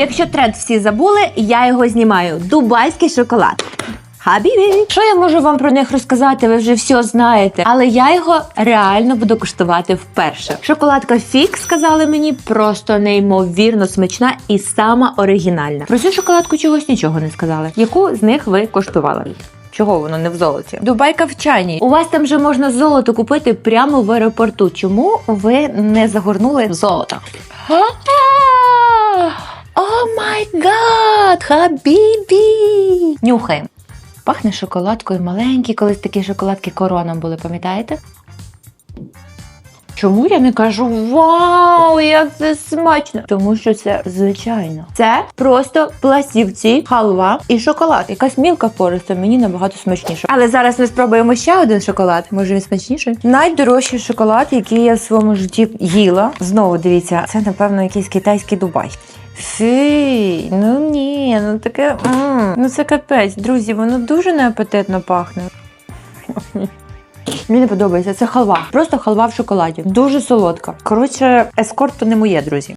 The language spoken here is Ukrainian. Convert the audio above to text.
Якщо тренд всі забули, я його знімаю. Дубайський шоколад. Хабібі! Що я можу вам про них розказати? Ви вже все знаєте. Але я його реально буду куштувати вперше. Шоколадка Фікс, сказали мені, просто неймовірно смачна і сама оригінальна. Про цю шоколадку чогось нічого не сказали. Яку з них ви коштували? Чого воно не в золоті? Дубайка в чайні. У вас там вже можна золото купити прямо в аеропорту. Чому ви не загорнули в золото? Гад! Хабібі! Нюхаємо. Пахне шоколадкою маленькі, колись такі шоколадки короном були, пам'ятаєте? Чому я не кажу вау, як це смачно? Тому що це звичайно. Це просто пластівці, халва і шоколад. Якась мілка пориста, мені набагато смачніше. Але зараз ми спробуємо ще один шоколад. Може він смачніший? Найдорожчий шоколад, який я в своєму житті їла. Знову дивіться, це напевно якийсь китайський Дубай. Фі, ну ні, ну таке. м, ну це капець, друзі, воно дуже неапетитно пахне. Мені не подобається. Це халва. Просто халва в шоколаді. Дуже солодка. Коротше, ескорт то не моє, друзі.